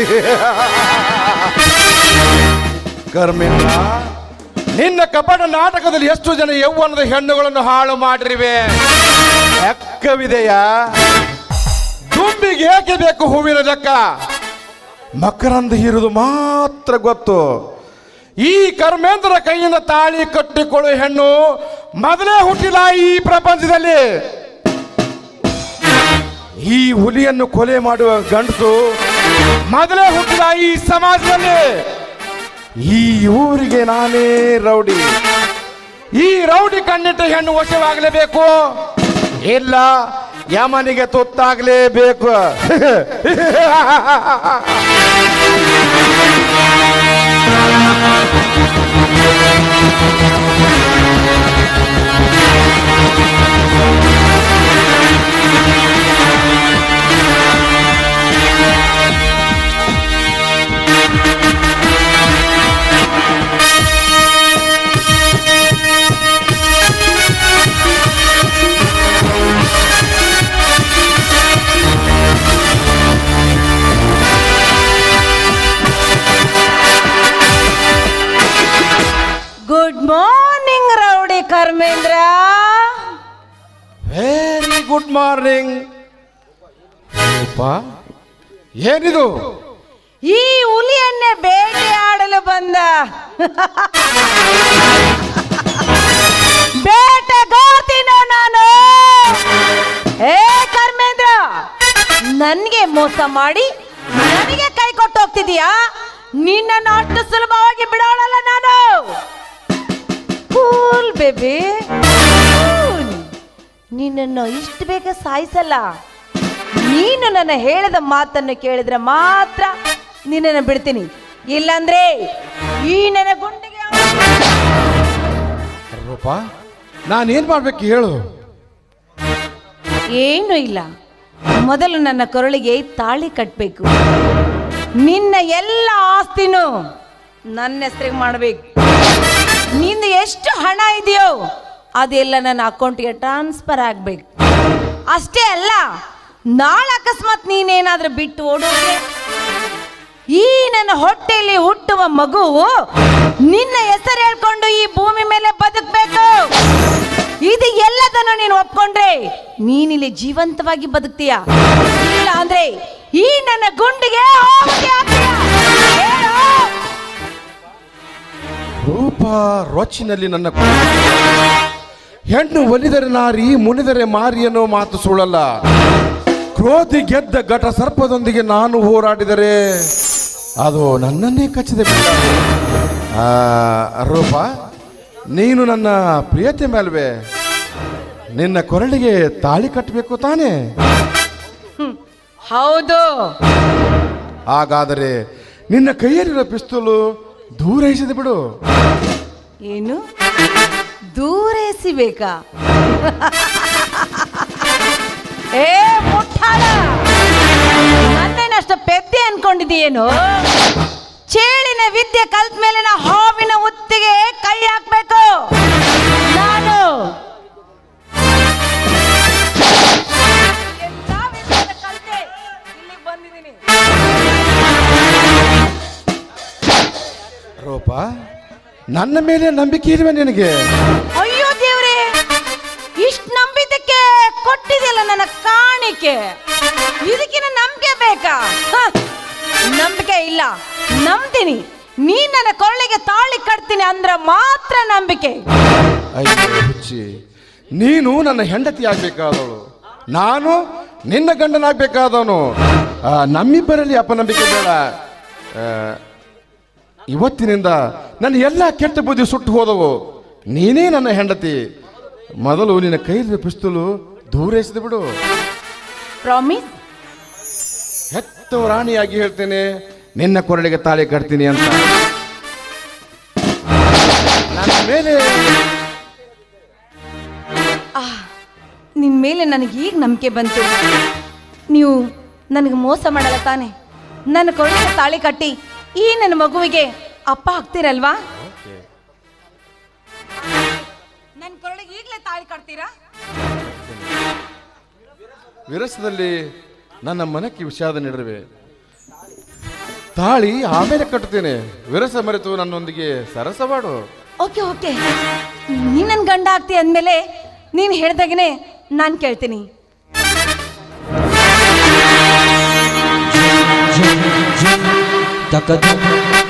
ಕರ್ಮೇಂದ್ರ ನಿನ್ನ ಕಪಟ ನಾಟಕದಲ್ಲಿ ಎಷ್ಟು ಜನ ಯೌವನದ ಹೆಣ್ಣುಗಳನ್ನು ಹಾಳು ಮಾಡಿರಿವೆ? ಲೆಕ್ಕವಿದೆಯಾ ತುಂಬಿಗೆ ಏಕೆ ಬೇಕು ಹೂವಿನ ಲೆಕ್ಕ? ಮಕರಂದ ಇರುವುದು ಮಾತ್ರ ಗೊತ್ತು. ಈ ಕರ್ಮೇಂದ್ರ ಕೈಯಿಂದ ತಾಳಿ ಕಟ್ಟಿಕೊಳ್ಳುವ ಹೆಣ್ಣು ಮೊದಲೇ ಹುಟ್ಟಿಲ್ಲ ಈ ಪ್ರಪಂಚದಲ್ಲಿ. ಈ ಹುಲಿಯನ್ನು ಕೊಲೆ ಮಾಡುವ ಗಂಡಸು ಮೊದಲೇ ಹುಟ್ಟಿದ ಈ ಸಮಾಜದಲ್ಲಿ ಈ ಊರಿಗೆ ನಾನೇ ರೌಡಿ. ಈ ರೌಡಿ ಕಣ್ಣಿಟ್ಟ ಹೆಣ್ಣು ವಶವಾಗಲೇಬೇಕು. ಇಲ್ಲ, ಯಮನಿಗೆ ತುತ್ತಾಗಲೇಬೇಕು. Morning rowdy Karmendra very good morning ಏನಿದು? ಈ ಹುಲಿಯನ್ನೇ ಬೇಟೆಯಾಡಲು ಬಂದ. ಬೇಟೆಗಾರ್ತೀನೋ ನಾನು. ಏ ಕರ್ಮೇಂದ್ರ ನನ್ಗೆ ಮೋಸ ಮಾಡಿ ನನಗೆ ಕೈ ಕೊಟ್ಟು ಹೋಗ್ತಿದೀಯಾ? ನಿನ್ನನ್ನು ಅಷ್ಟು ಸುಲಭವಾಗಿ ಬಿಡೋಳಲ್ಲ ನಾನು. Cool baby. ನಿನ್ನನ್ನು ಇಷ್ಟು ಬೇಗ ಸಾಯಿಸಲ್ಲ. ನೀನು ನನ್ನ ಹೇಳಿದ ಮಾತನ್ನು ಕೇಳಿದ್ರೆ ಮಾತ್ರ ನಿನ್ನನ್ನು ಬಿಡ್ತೀನಿ. ಇಲ್ಲಾಂದ್ರೆ ಈ ನನ್ನ ಗುಂಡಿಗೆ ರೂಪ ನಾನೇನ್ ಮಾಡ್ಬೇಕು ಹೇಳು. ಏನು ಇಲ್ಲ. ಮೊದಲು ನನ್ನ ಕೊರಳಿಗೆ ತಾಳಿ ಕಟ್ಟಬೇಕು ನಿನ್ನ ಎಲ್ಲ ಆಸ್ತಿನೂ ನನ್ನ ಹೆಸರಿಗೆ ಮಾಡಬೇಕು. ನಿಂದು ಎಷ್ಟು ಹಣ ಇದೆಯೋ ಅದೆಲ್ಲ ನನ್ನ ಅಕೌಂಟ್ಗೆ ಟ್ರಾನ್ಸ್ಫರ್ ಆಗಬೇಕು. ಅಷ್ಟೇ ಅಲ್ಲ, ನಾಳೆ ಅಕಸ್ಮಾತ್ ನೀನೇನಾದ್ರೂ ಬಿಟ್ಟು ಓಡೋದ್ರೆ? ಈ ನನ್ನ ಹೊಟ್ಟೆಯಲ್ಲಿ ಹುಟ್ಟುವ ಮಗು ನಿನ್ನ ಹೆಸರು ಹೇಳ್ಕೊಂಡು ಈ ಭೂಮಿ ಮೇಲೆ ಬದುಕಬೇಕು. ಇದು ಎಲ್ಲದನ್ನು ನೀನು ಒಪ್ಕೊಂಡ್ರೆ ನೀನಿಲ್ಲಿ ಜೀವಂತವಾಗಿ ಬದುಕ್ತೀಯ? ಇಲ್ಲ ಅಂದ್ರೆ ಈ ನನ್ನ ಗುಂಡಿಗೆ ರೊಚ್ಚಿನಲ್ಲಿ ನನ್ನ ಹೆಣ್ಣು ಒಲಿದರೆ ನಾರಿ ಮುನಿದರೆ ಮಾರಿ ಅನ್ನೋ ಮಾತು ಸುಳ್ಳಲ್ಲ. ಕ್ರೋಧಿ ಗೆದ್ದ ಘಟ ಸರ್ಪದೊಂದಿಗೆ ನಾನು ಹೋರಾಡಿದರೆ ಅದು ನನ್ನನ್ನೇ ಕಚ್ಚಿದೆ. ಆ, ರೂಪ ನೀನು ನನ್ನ ಪ್ರಿಯತೆ ಮೇಲ್ವೆ. ನಿನ್ನ ಕೊರಳಿಗೆ ತಾಳಿ ಕಟ್ಟಬೇಕು ತಾನೇ? ಹೌದು. ಹಾಗಾದರೆ ನಿನ್ನ ಕೈಯಲ್ಲಿರೋ ಪಿಸ್ತೂಲು ದೂರ ಎಸೆದು ಬಿಡು. ಏನು? ದೂರ ಎಸಿಬೇಕಾ? ಏ, ಮುಟ್ಟಾಳ! ನನ್ನೇನಷ್ಟು ಪೆದ್ದೆ ಅನ್ಕೊಂಡಿದೀಯೇನು ಚೇಳಿನ ವಿದ್ಯೆ ಕಲ್ತ ಮೇಲೆ ನಾ ಹಾವಿನ ಉತ್ತಿಗೆ ಕೈ ಹಾಕ್ಬೇಕು. ರೂಪ ನನ್ನ ಮೇಲೆ ನಂಬಿಕೆ ಇಲ್ವೇ ನಿನಗೆ? ಅಯ್ಯೋ ದೇವ್ರೆ ಇಷ್ಟು ನಂಬಿದ್ದಕ್ಕೆ ಕೊಟ್ಟಿದೆಯಲ್ಲ ನನ್ನ ಕಾಣಿಕೆ? ಇದಕ್ಕಿನ ನಂಬಿಕೆ ಬೇಕಾ? ಹ, ನಂಬಿಕೆ ಇಲ್ಲ. ನಂಬ್ತೀನಿ. ನೀ ನನ್ನ ಕೊಳ್ಳೆಗೆ ತಾಳಿ ಕಟ್ತೀನಿ ಅಂದ್ರೆ ಮಾತ್ರ ನಂಬಿಕೆ. ಅಯ್ಯೋ ಹುಚ್ಚಿ ನೀನು ನನ್ನ ಹೆಂಡತಿ ಆಗ್ಬೇಕಾದವಳು. ನಾನು ನಿನ್ನ ಗಂಡನಾಗ್ಬೇಕಾದವನು. ನಮ್ಮಿಬ್ಬರಲ್ಲಿ ಅಪನಂಬಿಕೆ ಬೇಡ. ಆ, ಇವತ್ತಿನಿಂದ ನನ್ನ ಎಲ್ಲ ಕೆಟ್ಟ ಬುದ್ಧಿ ಸುಟ್ಟು ಹೋದವು. ನೀನೇ ನನ್ನ ಹೆಂಡತಿ. ಮೊದಲು ನಿನ್ನ ಕೈಲಿ ಪಿಸ್ತುಲು ದೂರ ಎಸೆದು ಬಿಡು. ಪ್ರಾಮಿಸ್ ಹೆತ್ತು ರಾಣಿಯಾಗಿ ಹೇಳ್ತೇನೆ ನಿನ್ನ ಕೊರಳಿಗೆ ತಾಳಿ ಕಟ್ತೀನಿ ಅಂತ. ನನ್ನ ಮೇಲೆ ನಿನ್ ಮೇಲೆ ನನಗೆ ಈಗ ನಂಬಿಕೆ ಬಂತು. ನೀವು ನನಗೆ ಮೋಸ ಮಾಡಲ್ಲ ತಾನೆ. ನನ್ನ ಕೊರಳಿಗೆ ತಾಳಿ ಕಟ್ಟಿ. ಈ ನನ್ನ ಮಗುವಿಗೆ ಅಪ್ಪ ಆಗ್ತೀರಲ್ವಾ? ನನ್ನ ಕೊರಳಿಗೆ ಈಗಲೇ ತಾಳಿ ಕಟ್ತೀರಾ? ವಿರಸದಲ್ಲಿ ನನ್ನ ಮನಕ್ಕೆ ವಿಷಾದ ನೀಡಿರುವೆ. ತಾಳಿ ಆಮೇಲೆ ಕಟ್ಟುತ್ತೇನೆ. ವಿರಸ ಮರೆತು ನನ್ನೊಂದಿಗೆ ಸರಸವಾಡು ಓಕೆ ಓಕೆ. ನೀನ್ ನನ್ನ ಗಂಡ ಆಗ್ತಿ ಅಂದಮೇಲೆ ನೀನು ಹೇಳ್ದಾಗನೆ ನಾನು ಕೇಳ್ತೀನಿ. Takadum.